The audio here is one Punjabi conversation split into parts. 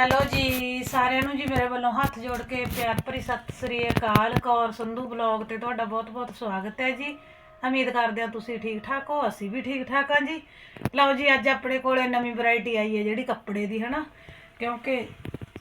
ਹੈਲੋ ਜੀ, ਸਾਰਿਆਂ ਨੂੰ ਜੀ ਮੇਰੇ ਵੱਲੋਂ ਹੱਥ ਜੋੜ ਕੇ ਪਿਆਰ ਭਰੀ ਸਤਿ ਸ੍ਰੀ ਅਕਾਲ ਕੌਰ ਸੰਧੂ ਬਲੌਗ ਤੇ ਤੁਹਾਡਾ ਬਹੁਤ-ਬਹੁਤ ਸਵਾਗਤ ਹੈ ਜੀ। ਉਮੀਦ ਕਰਦੇ ਹਾਂ ਤੁਸੀਂ ਠੀਕ ਠਾਕ ਹੋ, ਅਸੀਂ ਵੀ ਠੀਕ ਠਾਕ ਹਾਂ ਜੀ। ਲਓ ਜੀ, ਅੱਜ ਆਪਣੇ ਕੋਲੇ ਨਵੀਂ ਵੈਰਾਈਟੀ ਆਈ ਹੈ ਜਿਹੜੀ ਕੱਪੜੇ ਦੀ, ਹਨਾ? ਕਿਉਂਕਿ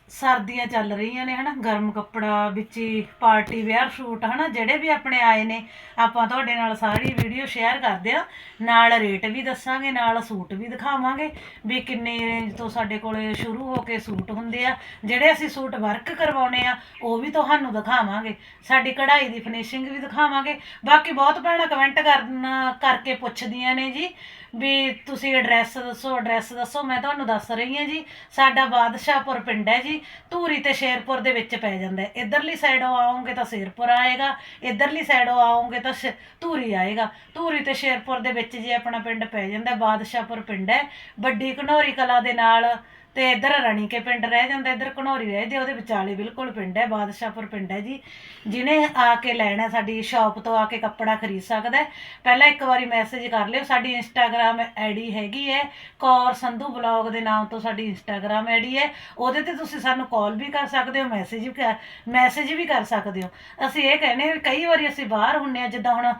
ਸਰਦੀਆਂ ਚੱਲ ਰਹੀਆਂ ਨੇ, ਹਨਾ? ਗਰਮ ਕੱਪੜਾ, ਵਿੱਚ ਹੀ ਪਾਰਟੀ ਵੇਅਰ ਸੂਟ ਹਨਾ? ਜਿਹੜੇ ਵੀ ਆਪਣੇ ਆਏ ਨੇ, ਆਪਾਂ ਤੁਹਾਡੇ ਨਾਲ ਸਾਰੀ ਵੀਡੀਓ ਸ਼ੇਅਰ ਕਰਦੇ ਆ ਨਾਲ ਰੇਟ ਵੀ ਦੱਸਾਂਗੇ, ਨਾਲ ਸੂਟ ਵੀ ਦਿਖਾਵਾਂਗੇ। ਵੀ ਕਿੰਨੇ ਰੇਂਜ ਤੋਂ ਸਾਡੇ ਕੋਲੇ ਸ਼ੁਰੂ ਹੋ ਕੇ ਸੂਟ ਹੁੰਦੇ ਆ। ਜਿਹੜੇ ਅਸੀਂ ਸੂਟ ਵਰਕ ਕਰਵਾਉਣੇ ਆ, ਉਹ ਵੀ ਤੁਹਾਨੂੰ ਦਿਖਾਵਾਂਗੇ। ਸਾਡੀ ਕਢਾਈ ਦੀ ਫਿਨਿਸ਼ਿੰਗ ਵੀ ਦਿਖਾਵਾਂਗੇ। ਬਾਕੀ ਬਹੁਤ ਭੈਣਾਂ ਕਮੈਂਟ ਕਰਨ ਕਰਕੇ ਪੁੱਛਦੀਆਂ ਨੇ ਜੀ, ਵੀ ਤੁਸੀਂ ਐਡਰੈਸ ਦੱਸੋ ਐਡਰੈਸ ਦੱਸੋ, ਮੈਂ ਤੁਹਾਨੂੰ ਦੱਸ ਰਹੀ ਹਾਂ ਜੀ, ਸਾਡਾ ਬਾਦਸ਼ਾਹਪੁਰ ਪਿੰਡ ਹੈ ਜੀ। ਧੂਰੀ ਤੇ ਸ਼ੇਰਪੁਰ ਦੇ ਵਿੱਚ ਪੈ ਜਾਂਦਾ ਹੈ। ਇਧਰਲੀ ਸਾਈਡੋਂ ਆਓਗੇ ਤਾਂ ਸ਼ੇਰਪੁਰ ਆਏਗਾ, ਇਧਰਲੀ ਸਾਈਡੋਂ ਆਓਗੇ ਤਾਂ ਸ਼- ਧੂਰੀ ਆਏਗਾ। ਧੂਰੀ ਤੇ ਸ਼ੇਰਪੁਰ ਦੇ ਵਿੱਚ ਜੀ ਆਪਣਾ ਪਿੰਡ ਪੈ ਜਾਂਦਾ, ਬਾਦਸ਼ਾਹਪੁਰ ਪਿੰਡ ਹੈ। ਵੱਡੀ ਘਨੌਰੀ ਕਲਾ ਦੇ ਨਾਲ ਤੇ ਇਧਰ ਰਣੀਕੇ ਪਿੰਡ ਰਹਿ ਜਾਂਦਾ, ਇੱਧਰ ਘਨੌਰੀ ਰਹਿ ਜਾਂਦੇ ਉਹਦੇ ਵਿਚਾਲੇ ਬਿਲਕੁਲ ਪਿੰਡ ਹੈ, ਬਾਦਸ਼ਾਹਪੁਰ ਪਿੰਡ ਹੈ ਜੀ। ਜਿਹਨੇ ਆ ਕੇ ਲੈਣਾ ਸਾਡੀ ਸ਼ਾਪ ਤੋਂ ਆ ਕੇ ਕੱਪੜਾ ਖਰੀਦ ਸਕਦਾ ਪਹਿਲਾਂ ਇੱਕ ਵਾਰੀ ਮੈਸੇਜ ਕਰ ਲਿਓ, ਸਾਡੀ ਇੰਸਟਾਗ੍ਰam ਆਈਡੀ ਹੈਗੀ ਹੈ, ਕੌਰ ਸੰਧੂ ਬਲੌਗ ਦੇ ਨਾਮ ਤੋਂ ਸਾਡੀ ਇੰਸਟਾਗ੍ਰam ਆਈਡੀ ਹੈ। ਉਹਦੇ ਤੇ ਤੁਸੀਂ ਸਾਨੂੰ ਕਾਲ ਵੀ ਕਰ ਸਕਦੇ ਹੋ ਮੈਸੇਜ ਵੀ ਕਰ ਮੈਸੇਜ ਵੀ ਕਰ ਸਕਦੇ ਹੋ। ਅਸੀਂ ਇਹ ਕਹਿੰਦੇ ਵੀ ਕਈ ਵਾਰੀ ਅਸੀਂ ਬਾਹਰ ਹੁੰਨੇ ਆ ਜਿੱਦਾਂ ਹੁਣ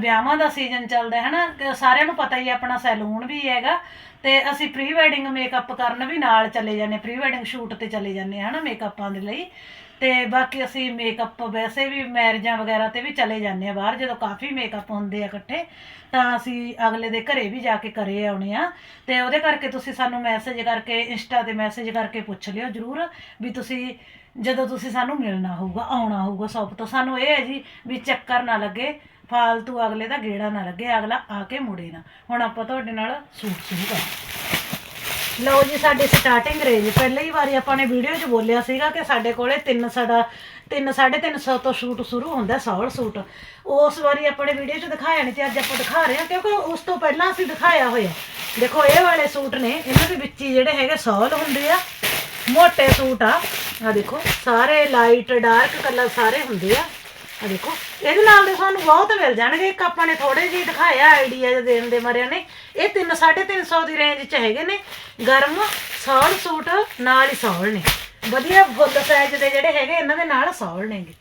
ਵਿਆਹਾਂ ਦਾ ਸੀਜ਼ਨ ਚੱਲਦਾ ਹੈ ਨਾ, ਸਾਰਿਆਂ ਨੂੰ ਪਤਾ ਹੀ ਹੈ, ਆਪਣਾ ਸੈਲੂਨ ਵੀ ਹੈਗਾ। ਤੇ ਅਸੀਂ ਪ੍ਰੀ ਵੈਡਿੰਗ ਮੇਕਅਪ ਕਰਨ ਵੀ ਨਾਲ ਚਲੇ ਜਾਂਦੇ ਪ੍ਰੀ ਵੈਡਿੰਗ ਸ਼ੂਟ ਤੇ ਚਲੇ ਜਾਂਦੇ ਹਾਂ ਹਨਾ ਮੇਕਅਪਾਂ ਦੇ ਲਈ। ਤੇ ਬਾਕੀ ਅਸੀਂ ਮੇਕਅਪ ਵੈਸੇ ਵੀ ਮੈਰਿਜਾਂ ਵਗੈਰਾ ਤੇ ਵੀ ਚਲੇ ਜਾਂਦੇ ਆ ਬਾਹਰ, ਜਦੋਂ ਕਾਫੀ ਮੇਕਅਪ ਹੁੰਦੇ ਆ ਇਕੱਠੇ, ਤਾਂ ਅਸੀਂ ਅਗਲੇ ਦੇ ਘਰੇ ਵੀ ਜਾ ਕੇ ਕਰੇ ਆਉਣੇ ਆ ਤੇ ਉਹਦੇ ਕਰਕੇ ਤੁਸੀਂ ਸਾਨੂੰ ਮੈਸੇਜ ਕਰਕੇ, ਇੰਸਟਾ ਤੇ ਮੈਸੇਜ ਕਰਕੇ ਪੁੱਛ ਲਿਓ ਜਰੂਰ ਵੀ ਤੁਸੀਂ ਜਦੋਂ ਤੁਸੀਂ ਸਾਨੂੰ ਮਿਲਣਾ ਹੋਊਗਾ, ਆਉਣਾ ਹੋਊਗਾ ਸ਼ੌਪ ਤੋਂ ਸਾਨੂੰ ਇਹ ਹੈ ਜੀ ਵੀ ਚੱਕਰ ਨਾ ਲੱਗੇ ਫਾਲਤੂ ਅਗਲੇ ਦਾ ਗੇੜਾ ਨਾ ਲੱਗੇ, ਅਗਲਾ ਆ ਕੇ ਮੁੜੇ ਨਾ। ਹੁਣ ਆਪਾਂ ਤੁਹਾਡੇ ਨਾਲ ਸੂਟ ਸ਼ੁਰੂ ਕਰਾਂਗੇ। ਲਓ ਜੀ, ਸਾਡੀ ਸਟਾਰਟਿੰਗ ਰੇਂਜ ਪਹਿਲੀ ਵਾਰੀ ਆਪਾਂ ਨੇ ਵੀਡੀਓ 'ਚ ਬੋਲਿਆ ਸੀਗਾ ਕਿ ਸਾਡੇ ਕੋਲੇ 3 ਸਾਡਾ 3 350 ਤੋਂ ਸ਼ੂਟ ਸ਼ੁਰੂ ਹੁੰਦਾ ਸੌਲ ਸੂਟ। ਉਸ ਵਾਰੀ ਆਪਾਂ ਨੇ ਵੀਡੀਓ 'ਚ ਦਿਖਾਇਆ ਨਹੀਂ ਤੇ ਅੱਜ ਆਪਾਂ ਦਿਖਾ ਰਹੇ ਹਾਂ, ਕਿਉਂਕਿ ਉਸ ਤੋਂ ਪਹਿਲਾਂ ਅਸੀਂ ਦਿਖਾਇਆ ਹੋਇਆ। ਦੇਖੋ, ਇਹ ਵਾਲੇ ਸੂਟ ਨੇ, ਇਹਨਾਂ ਦੇ ਵਿੱਚ ਹੀ ਜਿਹੜੇ ਹੈਗੇ ਸੌਲ ਹੁੰਦੇ ਆ, ਮੋਟੇ ਸੂਟ ਆ। ਆ ਦੇਖੋ, ਸਾਰੇ ਲਾਈਟ ਡਾਰਕ ਕਲਰ ਸਾਰੇ ਹੁੰਦੇ ਆ। ਆ ਦੇਖੋ, ਇਹਦੇ ਨਾਲ ਦੇ ਸਾਨੂੰ ਬਹੁਤ ਮਿਲ ਜਾਣਗੇ। ਇੱਕ ਆਪਾਂ ਨੇ ਥੋੜੇ ਜਿਹੇ ਦਿਖਾਇਆ ਆਈਡੀਆ ਦੇਣ ਦੇ ਮਰਿਆਂ ਨੇ। ਇਹ 3 350 ਦੀ ਰੇਂਜ ਚ ਹੈਗੇ ਨੇ। ਗਰਮ ਸੌਲ ਸੂਟ, ਨਾਲ ਹੀ ਸੌਲ ਨੇ। ਵਧੀਆ ਫੁੱਲ ਸਾਈਜ਼ ਦੇ ਜਿਹੜੇ ਹੈਗੇ, ਇਹਨਾਂ ਦੇ ਨਾਲ ਸੌਲ ਨੇਗੇ।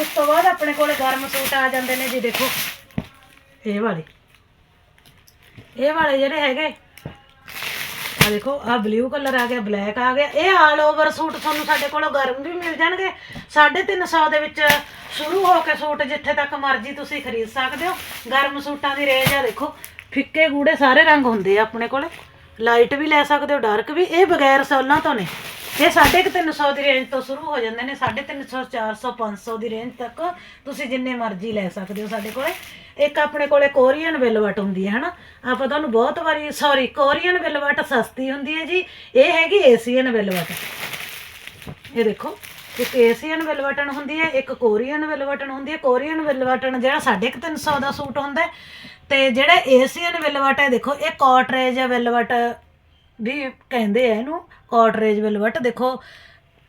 ਉਸ ਤੋਂ ਬਾਅਦ ਆਪਣੇ ਕੋਲ ਗਰਮ ਸੂਟ ਆ ਜਾਂਦੇ ਨੇ ਜੀ, ਦੇਖੋ। ਇਹ ਵਾਲੇ। ਇਹ ਵਾਲੇ ਜਿਹੜੇ ਹੈਗੇ ਆ ਦੇਖੋ, ਆ ਬਲੂ ਕਲਰ ਆ ਗਿਆ ਬਲੈਕ ਆ ਗਿਆ। ਇਹ ਆਲ ਓਵਰ ਸੂਟ ਤੁਹਾਨੂੰ ਸਾਡੇ ਕੋਲੋਂ ਗਰਮ ਵੀ ਮਿਲ ਜਾਣਗੇ। 350 ਦੇ ਵਿੱਚ ਸ਼ੁਰੂ ਹੋ ਕੇ ਸੂਟ ਜਿੱਥੇ ਤੱਕ ਮਰਜ਼ੀ ਤੁਸੀਂ ਖਰੀਦ ਸਕਦੇ ਹੋ। ਗਰਮ ਸੂਟਾਂ ਦੀ ਰੇਂਜ ਆ ਦੇਖੋ, ਫਿੱਕੇ ਗੂੜੇ ਸਾਰੇ ਰੰਗ ਹੁੰਦੇ ਆ ਆਪਣੇ ਕੋਲੇ। ਲਾਈਟ ਵੀ ਲੈ ਸਕਦੇ ਹੋ ਡਾਰਕ ਵੀ। ਇਹ ਬਗੈਰ ਸੋਲਾਂ ਤੋਂ ਨੇ। ਇਹ 350 ਦੀ ਰੇਂਜ ਤੋਂ ਸ਼ੁਰੂ ਹੋ ਜਾਂਦੇ ਨੇ 350 400 500 ਦੀ ਰੇਂਜ ਤੱਕ ਤੁਸੀਂ ਜਿੰਨੇ ਮਰਜ਼ੀ ਲੈ ਸਕਦੇ ਹੋ ਸਾਡੇ ਕੋਲੇ। ਇੱਕ ਆਪਣੇ ਕੋਲੇ ਕੋਰੀਅਨ ਵੈਲਵਟ ਹੁੰਦੀ ਹੈ ਹਨਾ? ਆਪਾਂ ਤੁਹਾਨੂੰ ਬਹੁਤ ਵਾਰੀ ਸੌਰੀ ਕੋਰੀਅਨ ਵੈਲਵਟ ਸਸਤੀ ਹੁੰਦੀ ਹੈ ਜੀ। ਇਹ ਹੈਗੀ ਏਸੀਅਨ ਵੈਲਵਟ। ਇਹ ਦੇਖੋ ਇੱਕ ਏਸੀਅਨ ਵੈਲਵਟਨ ਹੁੰਦੀ ਹੈ ਇੱਕ ਕੋਰੀਅਨ ਵੈਲਵਟਨ ਹੁੰਦੀ ਹੈ। ਕੋਰੀਅਨ ਵੈਲਵਟਨ ਜਿਹੜਾ 350 ਦਾ ਸੂਟ ਹੁੰਦਾ ਹੈ, ਤੇ ਜਿਹੜਾ ਏਸੀਅਨ ਵੈਲਵਟ ਹੈ ਦੇਖੋ ਇਹ ਕਾਟਰੇਜ ਵੈਲਵਟ ਵੀ ਕਹਿੰਦੇ ਆ ਇਹਨੂੰ। ਕਾਟਰੇਜ ਵੈਲਵਟ ਦੇਖੋ।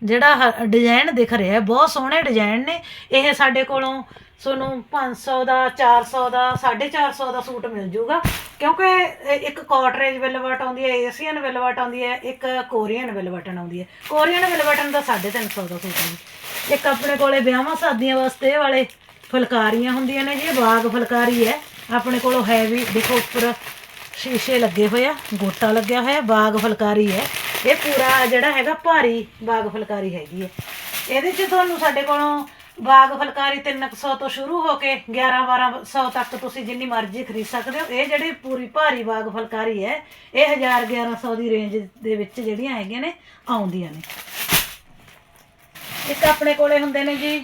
ਜਿਹੜਾ ਡਿਜ਼ਾਈਨ ਦਿਖ ਰਿਹਾ ਹੈ, ਬਹੁਤ ਸੋਹਣੇ ਡਿਜ਼ਾਈਨ ਨੇ। ਇਹ ਸਾਡੇ ਕੋਲੋਂ ਤੁਹਾਨੂੰ 500 ਦਾ 400 ਦਾ 450 ਦਾ ਸੂਟ ਮਿਲ ਜੂਗਾ ਕਿਉਂਕਿ ਇੱਕ ਕਾਟਰੇਜ ਵੈਲਵਟ ਆਉਂਦੀ ਹੈ, ਏਸੀਅਨ ਵੈਲਵਟ ਆਉਂਦੀ ਹੈ, ਇੱਕ ਕੋਰੀਅਨ ਵੈਲਵਟਨ ਆਉਂਦੀ ਹੈ। ਕੋਰੀਅਨ ਵੈਲਵਟਨ ਦਾ 350 ਦਾ ਸੂਟ ਹੈ। ਇੱਕ ਆਪਣੇ ਕੋਲੇ ਵਿਆਹਾਂ ਸ਼ਾਦੀਆਂ ਵਾਸਤੇ ਵਾਲੇ ਫੁਲਕਾਰੀਆਂ ਹੁੰਦੀਆਂ ਨੇ ਜੀ ਬਾਗ ਫੁਲਕਾਰੀ ਹੈ। ਆਪਣੇ ਕੋਲੋਂ ਹੈਵੀ ਦੇਖੋ ਉੱਪਰ ਸ਼ੀਸ਼ੇ ਲੱਗੇ ਹੋਏ ਆ, ਗੋਟਾ ਲੱਗਿਆ ਹੋਇਆ, ਬਾਗ ਫੁਲਕਾਰੀ ਹੈ। ਇਹ ਪੂਰਾ ਜਿਹੜਾ ਹੈਗਾ ਭਾਰੀ ਬਾਗ ਫੁਲਕਾਰੀ ਹੈਗੀ ਹੈ। ਇਹਦੇ 'ਚ ਤੁਹਾਨੂੰ ਸਾਡੇ ਕੋਲੋਂ ਬਾਗ ਫੁਲਕਾਰੀ 300 ਤੋਂ ਸ਼ੁਰੂ ਹੋ ਕੇ 11 1200 ਤੱਕ ਤੁਸੀਂ ਜਿੰਨੀ ਮਰਜ਼ੀ ਖਰੀਦ ਸਕਦੇ ਹੋ। ਇਹ ਜਿਹੜੀ ਪੂਰੀ ਭਾਰੀ ਬਾਗ ਫੁਲਕਾਰੀ ਹੈ, ਇਹ 1000 1100 ਦੀ ਰੇਂਜ ਦੇ ਵਿੱਚ ਜਿਹੜੀਆਂ ਹੈਗੀਆਂ ਨੇ, ਆਉਂਦੀਆਂ ਨੇ। ਇੱਕ ਆਪਣੇ ਕੋਲੇ ਹੁੰਦੇ ਨੇ ਜੀ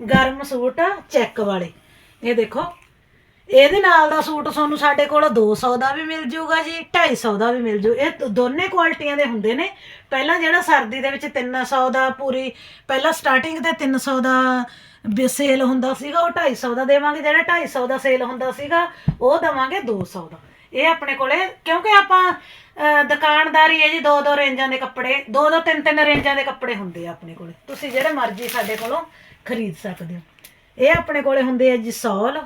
ਗਰਮ ਸੂਟ ਚੈੱਕ ਵਾਲੇ। ਇਹ ਦੇਖੋ ਇਹਦੇ ਨਾਲ ਦਾ ਸੂਟ ਤੁਹਾਨੂੰ ਸਾਡੇ ਕੋਲ 200 ਦਾ ਵੀ ਮਿਲ ਜੂਗਾ ਜੀ 250 ਦਾ ਵੀ ਮਿਲ ਜੂ। ਇਹ ਦੋਨੇ ਕੁਆਲਿਟੀਆਂ ਦੇ ਹੁੰਦੇ ਨੇ। ਪਹਿਲਾਂ ਜਿਹੜਾ ਸਰਦੀ ਦੇ ਵਿੱਚ 300 ਦਾ ਪੂਰੀ ਪਹਿਲਾਂ ਸਟਾਰਟਿੰਗ ਤੇ 300 ਦਾ ਸੇਲ ਹੁੰਦਾ ਸੀਗਾ ਉਹ 250 ਦਾ ਦੇਵਾਂਗੇ। ਜਿਹੜਾ 250 ਦਾ ਸੇਲ ਹੁੰਦਾ ਸੀਗਾ ਉਹ ਦਵਾਂਗੇ 200 ਦਾ। ਇਹ ਆਪਣੇ ਕੋਲੇ ਕਿਉਂਕਿ ਆਪਾਂ ਅਹ, ਦੁਕਾਨਦਾਰੀ ਹੈ ਜੀ ਦੋ ਦੋ ਰੇਂਜਾਂ ਦੇ ਕੱਪੜੇ ਦੋ ਦੋ ਤਿੰਨ ਤਿੰਨ ਰੇਂਜਾਂ ਦੇ ਕੱਪੜੇ ਹੁੰਦੇ ਆ ਆਪਣੇ ਕੋਲੇ। ਤੁਸੀਂ ਜਿਹੜੇ ਮਰਜ਼ੀ ਸਾਡੇ ਕੋਲੋਂ ਖਰੀਦ ਸਕਦੇ ਹੋ। ਇਹ ਆਪਣੇ ਕੋਲੇ ਹੁੰਦੇ ਆ ਜੀ ਸੌਲ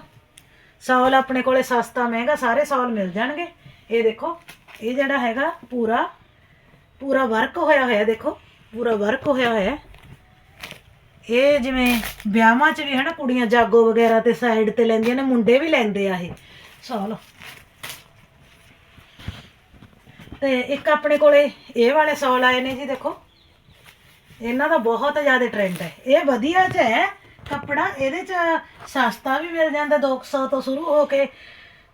ਸੌਲ ਆਪਣੇ ਕੋਲੇ ਸਸਤਾ ਮਹਿੰਗਾ ਸਾਰੇ ਸੌਲ ਮਿਲ ਜਾਣਗੇ। ਇਹ ਦੇਖੋ, ਇਹ ਜਿਹੜਾ ਹੈਗਾ ਪੂਰਾ ਪੂਰਾ ਵਰਕ ਹੋਇਆ ਹੋਇਆ, ਦੇਖੋ, ਪੂਰਾ ਵਰਕ ਹੋਇਆ ਹੋਇਆ। ਇਹ ਜਿਵੇਂ ਵਿਆਹਾਂ 'ਚ ਵੀ ਹਨਾ ਕੁੜੀਆਂ ਜਾਗੋ ਵਗੈਰਾ ਤੇ ਸਾਈਡ ਤੇ ਲੈਂਦੀਆਂ ਨੇ, ਮੁੰਡੇ ਵੀ ਲੈਂਦੇ ਆ ਇਹ। ਸੌਲ। ਤੇ ਇੱਕ ਆਪਣੇ ਕੋਲੇ ਇਹ ਵਾਲੇ ਸੌਲ ਆਏ ਨੇ ਜੀ, ਦੇਖੋ। ਇਹਨਾਂ ਦਾ ਬਹੁਤ ਜ਼ਿਆਦਾ ਟ੍ਰੈਂਡ ਹੈ। ਇਹ ਵਧੀਆ ਚ ਹੈ ਕੱਪੜਾ ਇਹਦੇ ਚ ਸਸਤਾ ਵੀ ਮਿਲ ਜਾਂਦਾ 200 ਤੋਂ ਸ਼ੁਰੂ ਹੋ ਕੇ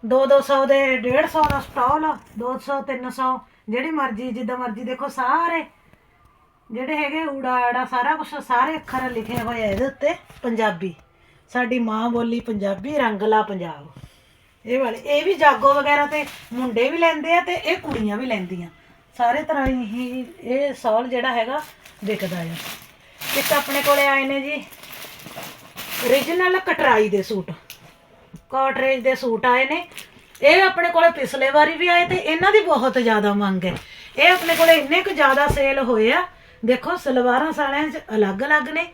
2-200 ਦੇ 150 ਦਾ ਸਟਾਲ 200 300 ਜਿਹੜੀ ਮਰਜ਼ੀ, ਜਿੱਦਾਂ ਮਰਜ਼ੀ ਦੇਖੋ ਸਾਰੇ, ਜਿਹੜੇ ਹੈਗੇ ਊੜਾ ਆੜਾ, ਸਾਰਾ ਕੁਝ ਸਾਰੇ ਅੱਖਰ ਲਿਖੇ ਹੋਏ ਆ ਇਹਦੇ ਉੱਤੇ, ਪੰਜਾਬੀ। ਸਾਡੀ ਮਾਂ ਬੋਲੀ ਪੰਜਾਬੀ, ਰੰਗਲਾ ਪੰਜਾਬ। ਇਹ ਵਾਲੇ, ਇਹ ਵੀ ਜਾਗੋ ਵਗੈਰਾ ਤੇ ਮੁੰਡੇ ਵੀ ਲੈਂਦੇ ਆ ਤੇ ਇਹ ਕੁੜੀਆਂ ਵੀ ਲੈਂਦੀਆਂ। ਸਾਰੇ ਤਰ੍ਹਾਂ ਹੀ ਇਹ ਸੌਲ ਜਿਹੜਾ ਹੈਗਾ ਵਿਕਦਾ ਆ। ਇੱਕ ਆਪਣੇ ਕੋਲੇ ਆਏ ਨੇ ਜੀ। Origignal ਕਟਰਾਈ ਦੇ ਸੂਟ। ਕਾਟਰੇਜ ਦੇ ਸੂਟ ਆਏ ਨੇ। ਇਹ ਆਪਣੇ ਕੋਲੇ ਪਿਛਲੇ ਵਾਰੀ ਵੀ ਆਏ ਤੇ ਇਹਨਾਂ ਦੀ ਬਹੁਤ ਜ਼ਿਆਦਾ ਮੰਗ ਹੈ। ਇਹ ਆਪਣੇ ਕੋਲੇ ਇੰਨੇ ਕੁ ਜ਼ਿਆਦਾ ਸੇਲ ਹੋਏ ਆ। ਦੇਖੋ, ਸਲਵਾਰਾਂ ਸਾਰਿਆਂ 'ਚ ਅਲੱਗ-ਅਲੱਗ ਨੇ।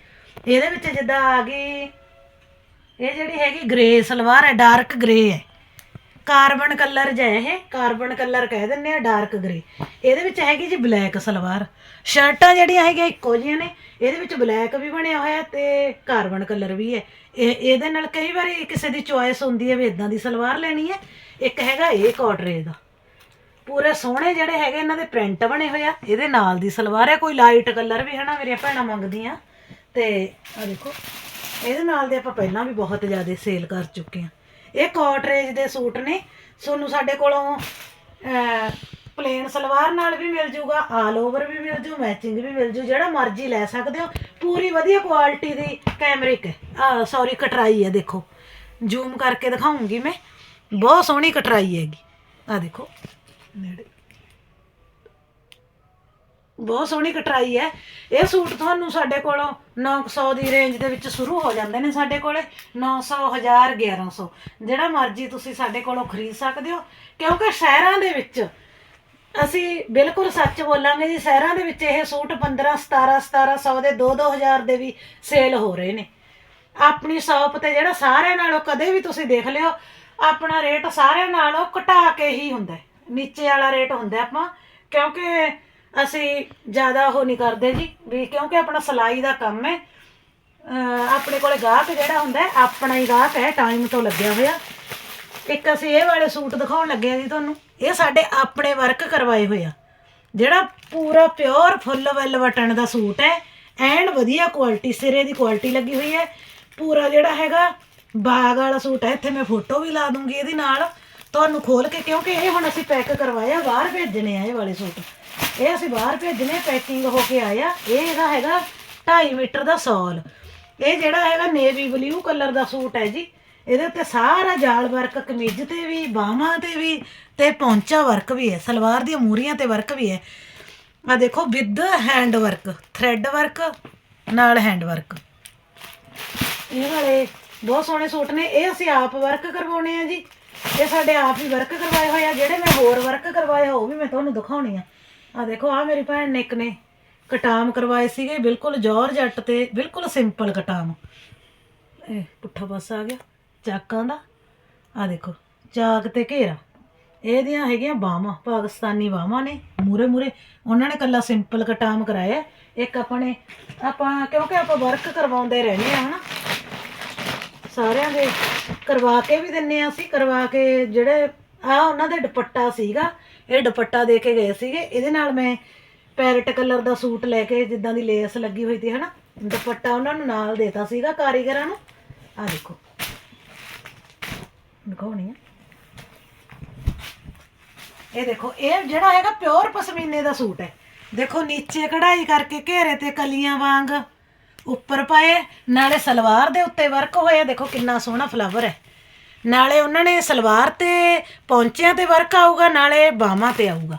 ਇਹਦੇ ਵਿੱਚ ਜਿੱਦਾਂ ਆ ਗਈ, ਇਹ ਜਿਹੜੀ ਹੈਗੀ ਗ੍ਰੇ ਸਲਵਾਰ ਹੈ ਡਾਰਕ ਗ੍ਰੇ ਹੈ। ਕਾਰਬਨ ਕਲਰ ਜਿਹਾ ਇਹ, ਕਾਰਬਨ ਕਲਰ ਕਹਿ ਦਿੰਦੇ ਆ, ਡਾਰਕ ਗ੍ਰੇ। ਇਹਦੇ ਵਿੱਚ ਹੈਗੀ ਜੀ ਬਲੈਕ ਸਲਵਾਰ। ਸ਼ਰਟਾਂ ਜਿਹੜੀਆਂ ਹੈਗੀਆਂ ਇੱਕੋ ਜਿਹੀਆਂ ਨੇ, ਇਹਦੇ ਵਿੱਚ ਬਲੈਕ ਵੀ ਬਣਿਆ ਹੋਇਆ ਤੇ ਕਾਰਬਨ ਕਲਰ ਵੀ ਹੈ। ਇਹ, ਇਹਦੇ ਨਾਲ ਕਈ ਵਾਰੀ ਕਿਸੇ ਦੀ ਚੁਆਇਸ ਹੁੰਦੀ ਹੈ ਵੀ ਇਦਾਂ ਦੀ ਸਲਵਾਰ ਲੈਣੀ ਹੈ। ਇੱਕ ਹੈਗਾ ਇਹ ਕਾਟਰੇ ਦਾ। ਪੂਰੇ ਸੋਹਣੇ ਜਿਹੜੇ ਹੈਗੇ, ਇਹਨਾਂ ਦੇ ਪ੍ਰਿੰਟ ਬਣੇ ਹੋਏ ਆ। ਇਹਦੇ ਨਾਲ ਦੀ ਸਲਵਾਰ ਹੈ, ਕੋਈ ਲਾਈਟ ਕਲਰ ਵੀ ਹਨਾ, ਮੇਰੀਆਂ ਭੈਣਾਂ ਮੰਗਦੀਆਂ। ਤੇ ਆ ਦੇਖੋ, ਇਹਦੇ ਨਾਲ ਦੇ ਆਪਾਂ ਪਹਿਲਾਂ ਵੀ ਬਹੁਤ ਜ਼ਿਆਦਾ ਸੇਲ ਕਰ ਚੁੱਕੇ ਆ ਇਹ ਕਾਟਰੇਜ ਦੇ ਸੂਟ ਨੇ। ਤੁਹਾਨੂੰ ਸਾਡੇ ਕੋਲੋਂ ਪਲੇਨ ਸਲਵਾਰ ਨਾਲ ਵੀ ਮਿਲ ਜੂਗਾ ਆਲ ਓਵਰ ਵੀ ਮਿਲ ਜੂ ਮੈਚਿੰਗ ਵੀ ਮਿਲ ਜੂ, ਜਿਹੜਾ ਮਰਜ਼ੀ ਲੈ ਸਕਦੇ ਹੋ। ਪੂਰੀ ਵਧੀਆ ਕੁਆਲਿਟੀ ਦੀ ਕੈਮਰਿਕ ਹੈ ਆ ਸੌਰੀ ਕਟਰਾਈ ਹੈ, ਦੇਖੋ। ਜ਼ੂਮ ਕਰਕੇ ਦਿਖਾਉਂਗੀ ਮੈਂ। ਬਹੁਤ ਸੋਹਣੀ ਕਟਰਾਈ ਹੈਗੀ। ਆ ਦੇਖੋ, ਨੇੜੇ। ਬਹੁਤ ਸੋਹਣੀ ਕਟਰਾਈ ਹੈ। ਇਹ ਸੂਟ ਤੁਹਾਨੂੰ ਸਾਡੇ ਕੋਲੋਂ 900 ਦੀ ਰੇਂਜ ਦੇ ਵਿੱਚ ਸ਼ੁਰੂ ਹੋ ਜਾਂਦੇ ਨੇ ਸਾਡੇ ਕੋਲੇ 900 1000 1100 ਜਿਹੜਾ ਮਰਜ਼ੀ ਤੁਸੀਂ ਸਾਡੇ ਕੋਲੋਂ ਖਰੀਦ ਸਕਦੇ ਹੋ, ਕਿਉਂਕਿ ਸ਼ਹਿਰਾਂ ਦੇ ਵਿੱਚ ਅਸੀਂ ਬਿਲਕੁਲ ਸੱਚ ਬੋਲਾਂਗੇ ਜੀ, ਸ਼ਹਿਰਾਂ ਦੇ ਵਿੱਚ ਇਹ ਸੂਟ 15 17 1700 ਦੇ 2 2000 ਦੇ ਵੀ ਸੇਲ ਹੋ ਰਹੇ ਨੇ। ਆਪਣੀ ਸ਼ਾਪ ਤੇ ਜਿਹੜਾ ਸਾਰਿਆਂ ਨਾਲੋਂ ਕਦੇ ਵੀ ਤੁਸੀਂ ਦੇਖ ਲਿਓ, ਆਪਣਾ ਰੇਟ ਸਾਰਿਆਂ ਨਾਲੋਂ ਘਟਾ ਕੇ ਹੀ ਹੁੰਦਾ ਨੀਚੇ ਵਾਲਾ ਰੇਟ ਹੁੰਦਾ ਆਪਾਂ, ਕਿਉਂਕਿ ਅਸੀਂ ਜ਼ਿਆਦਾ ਉਹ ਨਹੀਂ ਕਰਦੇ ਜੀ ਵੀ ਕਿਉਂਕਿ ਆਪਣਾ ਸਿਲਾਈ ਦਾ ਕੰਮ ਹੈ। ਆਪਣੇ ਕੋਲੇ ਗਾਹਕ ਜਿਹੜਾ ਹੁੰਦਾ ਹੈ, ਆਪਣਾ ਹੀ ਗਾਹਕ ਹੈ ਟਾਈਮ ਤੋਂ ਲੱਗਿਆ ਹੋਇਆ। ਇੱਕ ਅਸੀਂ ਇਹ ਵਾਲੇ ਸੂਟ ਦਿਖਾਉਣ ਲੱਗੇ ਆ ਜੀ ਤੁਹਾਨੂੰ। ਇਹ ਸਾਡੇ ਆਪਣੇ ਵਰਕ ਕਰਵਾਏ ਹੋਏ ਆ। ਜਿਹੜਾ ਪੂਰਾ ਪਿਓਰ ਫੁੱਲ ਵੈਲ ਬਟਨ ਦਾ ਸੂਟ ਹੈ ਐਨ ਵਧੀਆ ਕੁਆਲਿਟੀ ਸਿਰੇ ਦੀ ਕੁਆਲਿਟੀ ਲੱਗੀ ਹੋਈ ਹੈ। ਪੂਰਾ ਜਿਹੜਾ ਹੈਗਾ ਬਾਗ ਵਾਲਾ ਸੂਟ ਹੈ ਇੱਥੇ ਮੈਂ ਫੋਟੋ ਵੀ ਲਾ ਦੂੰਗੀ ਇਹਦੀ ਨਾਲ। ਤੁਹਾਨੂੰ ਖੋਲ ਕੇ ਕਿਉਂਕਿ ਇਹ ਹੁਣ ਅਸੀਂ ਪੈਕ ਕਰਵਾਇਆ ਬਾਹਰ ਭੇਜਣੇ ਆ ਇਹ ਵਾਲੇ ਸੂਟ। ਇਹ ਅਸੀਂ ਬਾਹਰ ਭੇਜਣੇ ਪੈਕਿੰਗ ਹੋ ਕੇ ਆਇਆ। ਇਹ ਇਹਦਾ ਹੈਗਾ 2.5 ਮੀਟਰ ਦਾ ਸੌਲ। ਇਹ ਜਿਹੜਾ ਹੈਗਾ ਨੇਵੀ ਬਲੂ ਕਲਰ ਦਾ ਸੂਟ ਹੈ ਜੀ। ਇਹਦੇ ਉੱਤੇ ਸਾਰਾ ਜਾਲ ਵਰਕ, ਕਮੀਜ਼ ਤੇ ਵੀ, ਬਾਹਾਂ ਤੇ ਵੀ ਤੇ ਪੌਂਚਾ ਵਰਕ ਵੀ ਹੈ। ਸਲਵਾਰ ਦੀਆਂ ਮੂਰੀਆਂ ਤੇ ਵਰਕ ਵੀ ਹੈ। ਆ ਦੇਖੋ with hand work thread work ਨਾਲ ਹੈਂਡ ਵਰਕ ਇਹ ਵਾਲੇ ਬਹੁਤ ਸੋਹਣੇ ਸੂਟ ਨੇ। ਇਹ ਅਸੀਂ ਆਪ ਵਰਕ ਕਰਵਾਉਣੇ ਆ ਜੀ। ਇਹ ਸਾਡੇ ਆਪ ਹੀ ਵਰਕ ਕਰਵਾਏ ਹੋਏ ਆ। ਜਿਹੜੇ ਮੈਂ ਹੋਰ ਵਰਕ ਕਰਵਾਏ ਆ, ਉਹ ਵੀ ਮੈਂ ਤੁਹਾਨੂੰ ਦਿਖਾਉਣੀ ਆ। ਆ ਦੇਖੋ ਆ ਮੇਰੀ ਭੈਣ ਨੇ ਇੱਕ ਨੇ ਕਟਾਮ ਕਰਵਾਏ ਸੀਗੇ, ਬਿਲਕੁਲ ਜੌਰ ਜੱਟ ਤੇ ਬਿਲਕੁਲ ਸਿੰਪਲ ਕਟਾਮ। ਇਹ ਪੁੱਠਾ ਪਾਸਾ ਆ ਗਿਆ, ਚਾਕਾਂ ਦਾ। ਆ ਦੇਖੋ, ਚਾਕ ਤੇ ਘੇਰਾ। ਇਹਦੀਆਂ ਹੈਗੀਆਂ ਬਾਹਾਂ, ਪਾਕਿਸਤਾਨੀ ਬਾਹਾਂ ਨੇ ਮੂਰੇ ਮੂਰੇ ਉਹਨਾਂ ਨੇ ਕੱਲਾ ਸਿੰਪਲ ਕਟਾਮ ਕਰਾਇਆ। ਇੱਕ ਆਪਣੇ, ਆਪਾਂ, ਕਿਉਂਕਿ ਆਪਾਂ ਵਰਕ ਕਰਵਾਉਂਦੇ ਰਹਿੰਦੇ ਆ ਹਨਾ? ਸਾਰਿਆਂ ਦੇ ਕਰਵਾ ਕੇ ਵੀ ਦਿੰਨੇ ਆ ਅਸੀਂ, ਕਰਵਾ ਕੇ ਜਿਹੜੇ ਆ ਉਹਨਾਂ ਦੇ ਦੁਪੱਟਾ ਸੀਗਾ। ਇਹ ਦੁਪੱਟਾ ਦੇ ਕੇ ਗਏ ਸੀਗੇ। ਇਹਦੇ ਨਾਲ ਮੈਂ ਪੈਰਟ ਕਲਰ ਦਾ ਸੂਟ ਲੈ ਕੇ ਜਿੱਦਾਂ ਦੀ ਲੇਸ ਲੱਗੀ ਹੋਈ ਸੀ, ਹਨਾ? ਦੁਪੱਟਾ ਉਹਨਾਂ ਨੂੰ ਨਾਲ ਦੇਤਾ ਸੀਗਾ ਕਾਰੀਗਰਾਂ ਨੂੰ। ਆ ਦੇਖੋ। ਦਿਖਾਉਣੀ ਆ। ਇਹ ਦੇਖੋ, ਇਹ ਜਿਹੜਾ ਹੈਗਾ ਪਿਓਰ ਪਸ਼ਮੀਨੇ ਦਾ ਸੂਟ ਹੈ। ਦੇਖੋ, ਨੀਚੇ ਕਢਾਈ ਕਰਕੇ ਘੇਰੇ ਤੇ ਕਲੀਆਂ ਵਾਂਗ ਉੱਪਰ ਪਾਏ, ਨਾਲੇ ਸਲਵਾਰ ਦੇ ਉੱਤੇ ਵਰਕ ਹੋਇਆ। ਦੇਖੋ, ਕਿੰਨਾ ਸੋਹਣਾ ਫਲਾਵਰ ਹੈ। ਨਾਲੇ ਉਹਨਾਂ ਨੇ ਸਲਵਾਰ ਤੇ ਪੌਂਚਿਆਂ ਤੇ ਵਰਕ ਆਊਗਾ, ਨਾਲੇ ਬਾਹਾਂ ਤੇ ਆਊਗਾ।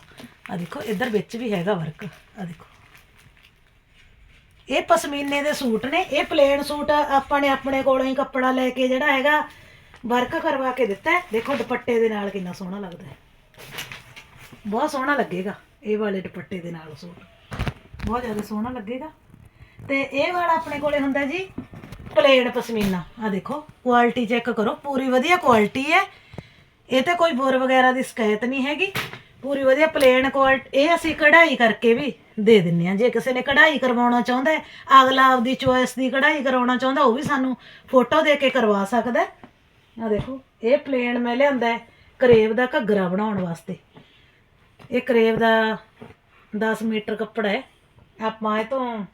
ਆ ਦੇਖੋ, ਇੱਧਰ ਵਿੱਚ ਵੀ ਹੈਗਾ ਵਰਕ ਆ ਦੇਖੋ। ਇਹ ਪਸ਼ਮੀਨੇ ਦੇ ਸੂਟ ਨੇ, ਇਹ ਪਲੇਨ ਸੂਟ ਆਪਾਂ ਨੇ ਆਪਣੇ ਕੋਲੋਂ ਹੀ ਕੱਪੜਾ ਲੈ ਕੇ ਜਿਹੜਾ ਹੈਗਾ ਵਰਕ ਕਰਵਾ ਕੇ ਦਿੱਤਾ ਦੇਖੋ ਦੁਪੱਟੇ ਦੇ ਨਾਲ ਕਿੰਨਾ ਸੋਹਣਾ ਲੱਗਦਾ ਹੈ। ਬਹੁਤ ਸੋਹਣਾ ਲੱਗੇਗਾ ਇਹ ਵਾਲੇ ਦੁਪੱਟੇ ਦੇ ਨਾਲ ਸੂਟ। ਬਹੁਤ ਜ਼ਿਆਦਾ ਸੋਹਣਾ ਲੱਗੇਗਾ। ਤੇ ਇਹ ਵਾਲਾ ਆਪਣੇ ਕੋਲੇ ਹੁੰਦਾ ਜੀ ਪਲੇਨ ਪਸ਼ਮੀਨਾ ਆ ਦੇਖੋ ਕੁਆਲਿਟੀ ਚੈੱਕ ਕਰੋ। ਪੂਰੀ ਵਧੀਆ ਕੁਆਲਿਟੀ ਹੈ। ਇਹ ਤੇ ਕੋਈ ਬੋਰ ਵਗੈਰਾ ਦੀ ਸ਼ਿਕਾਇਤ ਨਹੀਂ ਹੈਗੀ। ਪੂਰੀ ਵਧੀਆ ਪਲੇਨ ਕੁਆਲਿਟੀ ਇਹ ਅਸੀਂ ਕਢਾਈ ਕਰਕੇ ਵੀ ਦੇ ਦਿੰਨੇ ਆ ਜੇ ਕਿਸੇ ਨੇ ਕਢਾਈ ਕਰਵਾਉਣਾ ਚਾਹੁੰਦਾ ਹੈ, ਅਗਲਾ ਆਪਦੀ ਚੋਇਸ ਦੀ ਕਢਾਈ ਕਰਾਉਣਾ ਚਾਹੁੰਦਾ, ਉਹ ਵੀ ਸਾਨੂੰ ਫੋਟੋ ਦੇ ਕੇ ਕਰਵਾ ਸਕਦਾ ਆ ਦੇਖੋ, ਇਹ ਪਲੇਨ ਮੈਂ ਲਿਆਂਦਾ ਹੈ ਕਰੇਬ ਦਾ ਘੱਗਰਾ ਬਣਾਉਣ ਵਾਸਤੇ। ਇਹ ਕਰੇਬ ਦਾ 10 ਮੀਟਰ ਕੱਪੜਾ ਹੈ। ਆਪਾਂ ਇਹ ਤੋਂ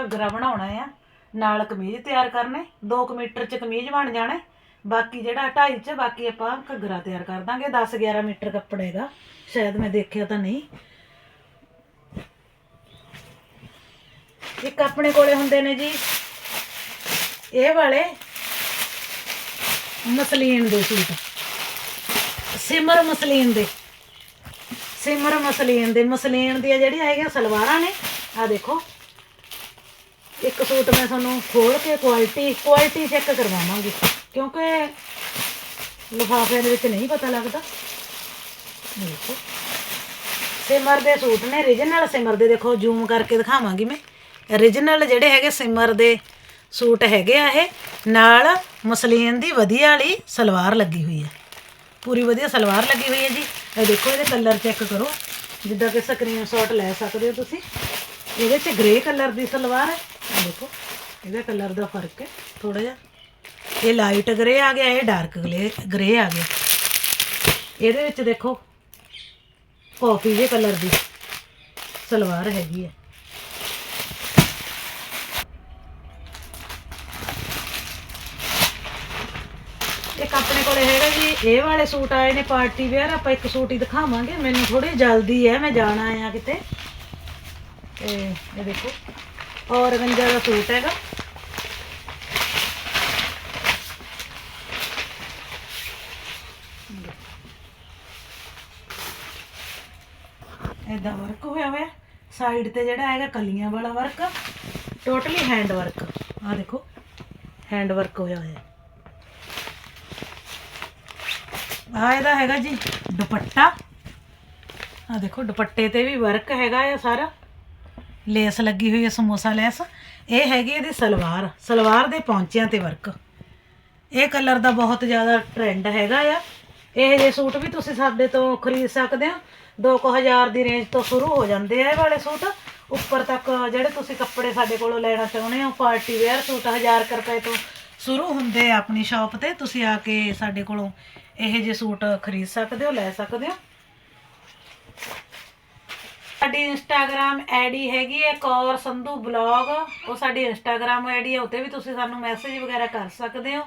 ਘੱਗਰਾ ਬਣਾਉਣਾ ਆ। ਨਾਲ ਕਮੀਜ਼ ਤਿਆਰ ਕਰਨੇ 2 ਮੀਟਰ ਚ ਕਮੀਜ਼ ਬਣ ਜਾਣਾ। ਬਾਕੀ ਜਿਹੜਾ 2.5 ਚ, ਬਾਕੀ ਆਪਾਂ ਘੱਗਰਾ ਤਿਆਰ ਕਰ ਦਾਂਗੇ 10 11 ਮੀਟਰ ਕੱਪੜੇ ਹੈਗਾ ਸ਼ਾਇਦ ਮੈਂ ਦੇਖਿਆ ਤਾਂ ਨਹੀਂ। ਇੱਕ ਆਪਣੇ ਕੋਲੇ ਹੁੰਦੇ ਨੇ ਜੀ, ਇਹ ਵਾਲੇ ਮਸਲੀਨ ਦੇ ਸੂਟ। ਸਿਮਰ ਮਸਲੀਨ ਦੇ। ਸਿਮਰ ਮਸਲੀਨ ਦੇ। ਮਸਲੀਨ ਦੀਆਂ ਜਿਹੜੀਆਂ ਹੈਗੀਆਂ ਸਲਵਾਰਾਂ ਨੇ ਆ ਦੇਖੋ। ਇੱਕ ਸੂਟ ਮੈਂ ਤੁਹਾਨੂੰ ਖੋਲ ਕੇ ਕੁਆਲਿਟੀ ਕੁਆਲਿਟੀ ਚੈੱਕ ਕਰਵਾਵਾਂਗੀ। ਕਿਉਂਕਿ ਲਿਫਾਫਿਆਂ ਦੇ ਵਿੱਚ ਨਹੀਂ ਪਤਾ ਲੱਗਦਾ। ਦੇਖੋ। ਸਿਮਰ ਦੇ ਸੂਟ ਨੇ origignal ਸਿਮਰ ਦੇ। ਦੇਖੋ ਜ਼ੂਮ ਕਰਕੇ ਦਿਖਾਵਾਂਗੀ ਮੈਂ। Origignal ਜਿਹੜੇ ਹੈਗੇ ਸਿਮਰ ਦੇ ਸੂਟ ਹੈਗੇ ਆ ਇਹ। ਨਾਲ ਮਸਲੀਨ ਦੀ ਵਧੀਆ ਵਾਲੀ ਸਲਵਾਰ ਲੱਗੀ ਹੋਈ ਹੈ ਪੂਰੀ ਵਧੀਆ ਸਲਵਾਰ ਲੱਗੀ ਹੋਈ ਹੈ ਜੀ। ਇਹ ਦੇਖੋ, ਇਹਦੇ ਕਲਰ ਚੈੱਕ ਕਰੋ। ਜਿੱਦਾਂ ਕਿ ਸਕਰੀਨਸ਼ਾਟ ਲੈ ਸਕਦੇ ਹੋ ਤੁਸੀਂ। ਇਹਦੇ 'ਚ ਗ੍ਰੇ ਕਲਰ ਦੀ ਸਲਵਾਰ ਹੈ। ਇਹ ਦੇਖੋ, ਇਹਦੇ ਕਲਰ ਦਾ ਫ਼ਰਕ ਹੈ। ਥੋੜਾ ਜਿਹਾ ਇਹ ਲਾਈਟ ਗ੍ਰੇ ਆ ਗਿਆ, ਇਹ ਡਾਰਕ ਗ੍ਰੇ ਆ ਗਿਆ। ਇਹਦੇ ਵਿੱਚ ਦੇਖੋ ਕਾਫੀ ਜੇ ਕਲਰ ਦੀ ਸਲਵਾਰ ਹੈਗੀ ਹੈ। ਇੱਕ ਆਪਣੇ ਕੋਲੇ ਹੈਗਾ ਜੀ, ਇਹ ਵਾਲੇ ਸੂਟ ਆਏ ਨੇ ਪਾਰਟੀ ਵੇਅਰ ਆਪਾਂ ਇੱਕ ਸੂਟ ਹੀ ਦਿਖਾਵਾਂਗੇ। ਮੈਨੂੰ ਥੋੜੀ ਜਲਦੀ ਹੈ, ਮੈਂ ਜਾਣਾ ਆ ਕਿਤੇ। ਤੇ ਇਹ ਦੇਖੋ ਔਰ ਗੰਜਾ ਦਾ ਸੂਟ ਹੈਗਾ। ਇਦਾਂ ਵਰਕ ਹੋਇਆ ਹੋਇਆ। ਸਾਈਡ ਤੇ ਜਿਹੜਾ ਹੈਗਾ ਕਲੀਆਂ ਵਾਲਾ ਵਰਕ ਟੋਟਲੀ ਹੈਂਡ ਵਰਕ ਆ ਦੇਖੋ ਹੈਂਡ ਵਰਕ ਹੋਇਆ ਹੋਇਆ। ਆ ਇਹਦਾ ਹੈਗਾ ਜੀ ਦੁਪੱਟਾ। ਆ ਦੇਖੋ, ਦੁਪੱਟੇ ਤੇ ਵੀ ਵਰਕ ਹੈਗਾ ਆ ਸਾਰਾ। ਲੇਸ ਲੱਗੀ ਹੋਈ ਹੈ ਸਮੋਸਾ ਲੈਸ। ਇਹ ਹੈਗੀ ਇਹਦੀ ਸਲਵਾਰ ਸਲਵਾਰ ਦੇ ਪੌਂਚਿਆਂ ਤੇ ਵਰਕ। ਇਹ ਕਲਰ ਦਾ ਬਹੁਤ ਜ਼ਿਆਦਾ ਟ੍ਰੈਂਡ ਹੈਗਾ ਆ। ਇਹ ਜੇ ਸੂਟ ਵੀ ਤੁਸੀਂ ਸਾਡੇ ਤੋਂ ਖਰੀਦ ਸਕਦੇ ਹੋ 2000 ਦੀ ਰੇਂਜ ਤੋਂ ਸ਼ੁਰੂ ਹੋ ਜਾਂਦੇ ਆ ਇਹ ਵਾਲੇ ਸੂਟ। ਉੱਪਰ ਤੱਕ ਜਿਹੜੇ ਤੁਸੀਂ ਕੱਪੜੇ ਸਾਡੇ ਕੋਲੋਂ ਲੈਣਾ ਚਾਹੁੰਦੇ ਹੋ, ਪਾਰਟੀ ਵੇਅਰ ਸੂਟ 1000 ਕੁ ਰੁਪਏ ਤੋਂ ਸ਼ੁਰੂ ਹੁੰਦੇ ਆ ਆਪਣੀ ਸ਼ਾਪ ਤੇ। ਤੁਸੀਂ ਆ ਕੇ ਸਾਡੇ ਕੋਲੋਂ ਇਹ ਜੇ ਸੂਟ ਖਰੀਦ ਸਕਦੇ ਹੋ, ਲੈ ਸਕਦੇ ਹੋ। ਸਾਡੀ ਇੰਸਟਾਗ੍ਰam ਆਈਡੀ ਹੈਗੀ ਹੈ ਕੌਰ ਸੰਧੂ ਬਲੌਗ। ਉਹ ਸਾਡੀ ਇੰਸਟਾਗ੍ਰam ਆਈਡੀ ਹੈ, ਉੱਤੇ ਵੀ ਤੁਸੀਂ ਸਾਨੂੰ ਮੈਸੇਜ ਵਗੈਰਾ ਕਰ ਸਕਦੇ ਹੋ।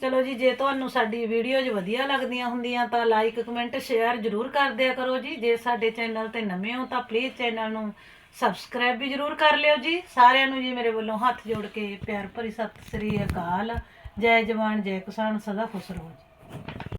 ਚਲੋ ਜੀ, ਜੇ ਤੁਹਾਨੂੰ ਸਾਡੀ ਵੀਡੀਓਜ਼ ਵਧੀਆ ਲੱਗਦੀਆਂ ਹੁੰਦੀਆਂ ਤਾਂ ਲਾਈਕ ਕਮੈਂਟ ਸ਼ੇਅਰ ਜ਼ਰੂਰ ਕਰ ਦਿਆ ਕਰੋ ਜੀ। ਜੇ ਸਾਡੇ ਚੈਨਲ ਤੇ ਨਵੇਂ ਹੋ ਤਾਂ ਪਲੀਜ਼ ਚੈਨਲ ਨੂੰ ਸਬਸਕ੍ਰਾਈਬ ਵੀ ਜ਼ਰੂਰ ਕਰ ਲਿਓ ਜੀ। ਸਾਰਿਆਂ ਨੂੰ ਜੀ ਮੇਰੇ ਵੱਲੋਂ ਹੱਥ ਜੋੜ ਕੇ ਪਿਆਰ ਭਰੀ ਸਤਿ ਸ੍ਰੀ ਅਕਾਲ। ਜੈ ਜਵਾਨ, ਜੈ ਕਿਸਾਨ, ਸਦਾ ਖੁਸ਼ ਰਹੋ ਜੀ।